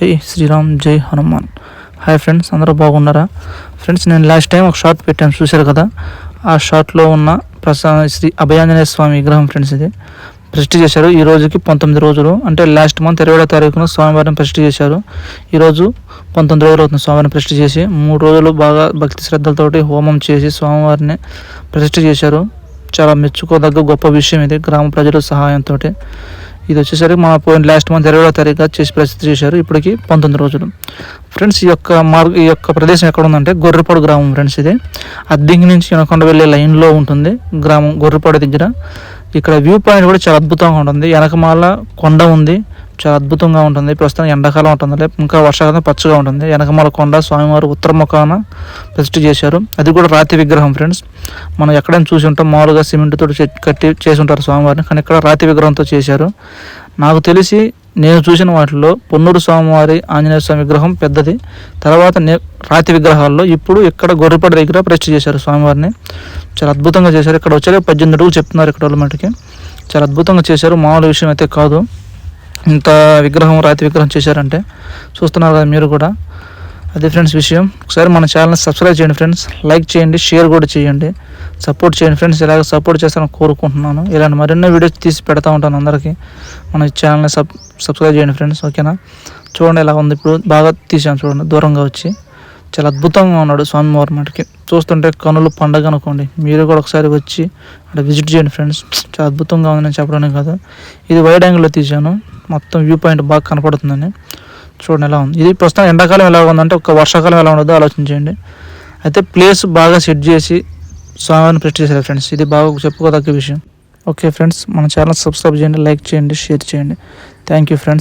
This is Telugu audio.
జై శ్రీరామ్ జై హనుమాన్. హాయ్ ఫ్రెండ్స్ అందరూ బాగున్నారా? ఫ్రెండ్స్ నేను లాస్ట్ టైం ఒక షార్ట్ పెట్టాను చూశారు కదా? ఆ షార్ట్లో ఉన్న ప్రసా శ్రీ అభయాంజనేయ స్వామి విగ్రహం ఫ్రెండ్స్ ఇది. ప్రతిష్ఠ చేశారు. ఈ రోజుకి పంతొమ్మిది రోజులు. అంటే లాస్ట్ మంత్ ఇరవై ఏడో తారీఖున స్వామివారిని ప్రతిష్ఠ చేశారు. ఈరోజు పంతొమ్మిది రోజులు అవుతుంది స్వామివారిని ప్రతిష్ఠ చేసి. మూడు రోజులు బాగా భక్తి శ్రద్ధలతోటి హోమం చేసి స్వామివారిని ప్రతిష్ఠ చేశారు. చాలా మెచ్చుకోదగ్గ గొప్ప విషయం ఇది. గ్రామ ప్రజల సహాయంతో ఇది వచ్చేసరికి మా పోయిన లాస్ట్ మంత్ ఇరవై తారీఖు చేసి ప్రసిద్ధి చేశారు. ఇప్పటికి పంతొమ్మిది రోజులు. ఫ్రెండ్స్ ఈ యొక్క మార్గ ఈ యొక్క ప్రదేశం ఎక్కడ ఉందంటే గొర్రెపాడు గ్రామం ఫ్రెండ్స్ ఇది. అద్దెంకి నుంచి వెనకొండ వెళ్ళే లైన్లో ఉంటుంది. గ్రామం గొర్రెపాడు దగ్గర. ఇక్కడ వ్యూ పాయింట్ కూడా చాలా అద్భుతంగా ఉంటుంది. వెనకమాల కొండ ఉంది. చాలా అద్భుతంగా ఉంటుంది. ప్రస్తుతం ఎండాకాలం ఉంటుంది ఇంకా వర్షాకాలం పచ్చగా ఉంటుంది. వెనకమాల కొండ స్వామివారు ఉత్తర ముఖాన ప్రతిష్ఠ చేశారు. అది కూడా రాతి విగ్రహం ఫ్రెండ్స్. మనం ఎక్కడైనా చూసి ఉంటాం. మామూలుగా సిమెంట్ తోటి కట్టి చేసి ఉంటారు స్వామివారిని. కానీ ఇక్కడ రాతి విగ్రహంతో చేశారు. నాకు తెలిసి నేను చూసిన వాటిలో పొన్నూరు స్వామివారి ఆంజనేయ స్వామి విగ్రహం పెద్దది. తర్వాత నే రాతి విగ్రహాల్లో ఇప్పుడు ఇక్కడ గొర్రెపడ దగ్గర ప్రతిష్ఠ చేశారు స్వామివారిని. చాలా అద్భుతంగా చేశారు. ఇక్కడ వచ్చారు పద్దెనిమిది అడుగులు చెప్తున్నారు ఇక్కడ వాళ్ళ మటుకి. చాలా అద్భుతంగా చేశారు. మామూలు విషయం అయితే కాదు. ఇంత విగ్రహం రాతి విగ్రహం చేశారంటే చూస్తున్నారు కదా మీరు కూడా. అదే ఫ్రెండ్స్ విషయం. ఒకసారి మన ఛానల్ని సబ్స్క్రైబ్ చేయండి ఫ్రెండ్స్. లైక్ చేయండి షేర్ కూడా చేయండి. సపోర్ట్ చేయండి ఫ్రెండ్స్. ఇలాగ సపోర్ట్ చేస్తానని కోరుకుంటున్నాను. ఇలాంటి మరెన్నో వీడియోస్ తీసి పెడతా ఉంటాను అందరికీ. మన ఛానల్ని సబ్ సబ్స్క్రైబ్ చేయండి ఫ్రెండ్స్. ఓకేనా? చూడండి ఎలా ఉంది. ఇప్పుడు బాగా తీసాను చూడండి. దూరంగా వచ్చి. చాలా అద్భుతంగా ఉన్నాడు స్వామివారి మటుకి. చూస్తుంటే కనులు పండగ అనుకోండి. మీరు కూడా ఒకసారి వచ్చి అక్కడ విజిట్ చేయండి ఫ్రెండ్స్. చాలా అద్భుతంగా ఉందని చెప్పడానికి కాదు. ఇది వైడ్ యాంగిల్లో తీసాను మొత్తం వ్యూ పాయింట్ బాగా కనపడుతుందని చూడండి ఎలా ఉంది. ఇది ప్రస్తుతం ఎండాకాలం ఎలా ఉందంటే ఒక వర్షాకాలం ఎలా ఉండదో ఆలోచించండి. అయితే ప్లేస్ బాగా సెట్ చేసి స్వామివారిని ప్రతి చేశారు ఫ్రెండ్స్. ఇది బాగా చెప్పుకోదగ్గ విషయం. ఓకే ఫ్రెండ్స్ మన ఛానల్ సబ్స్క్రైబ్ చేయండి లైక్ చేయండి షేర్ చేయండి. Thank you friends.